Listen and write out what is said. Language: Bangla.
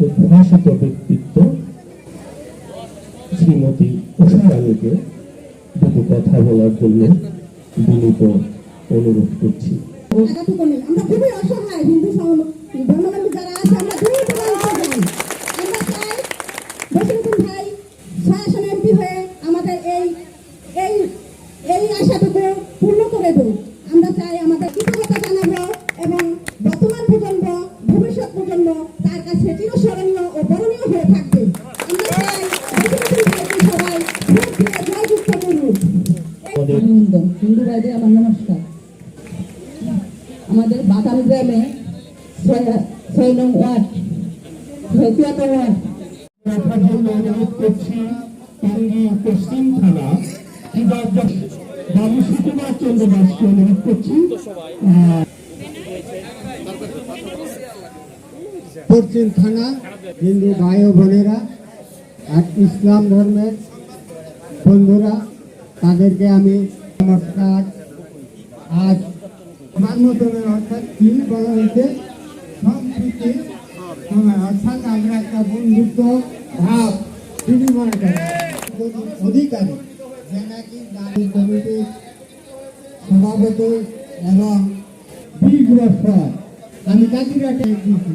উদ্ভাসিত ব্যক্তিত্ব শ্রীমতী উষা রানীকে দুটো কথা বলার জন্য বিনীত অনুরোধ করছি। আমরা খুবই অসহায় হিন্দু যারা আছে আমরা চাই হয়ে আমাদের এই এই এই পূর্ণ করে আমরা চাই আমাদের অভিনন্দন। হিন্দু ভাইদের আমার নমস্কার। আমাদের বাদাম গ্রামে ছয়- নং ওয়ার্ড তিয়াত্তর ওয়ার্ড। অনুরোধ করছি টঙ্গী পশ্চিম থানা বাবু সুকুমার চন্দ্র দাসকে অনুরোধ করছি। পশ্চিম থানা, হিন্দু ভাই ও বোনেরা, আর ইসলাম ধর্মের বন্ধুরা, তাদেরকে আমি নমস্কার। আজ মান্যতমের অর্থাৎ কি বলা হয়েছে? সম্প্রীতি অর্থাৎ আমরা একটা বন্ধুত্ব ভাব বিনিময় করি অধিকারী, যে নাকি দাবি কমিটির সভাপতি এবং বিগ বছর আমি কাকিরাটে দিয়েছি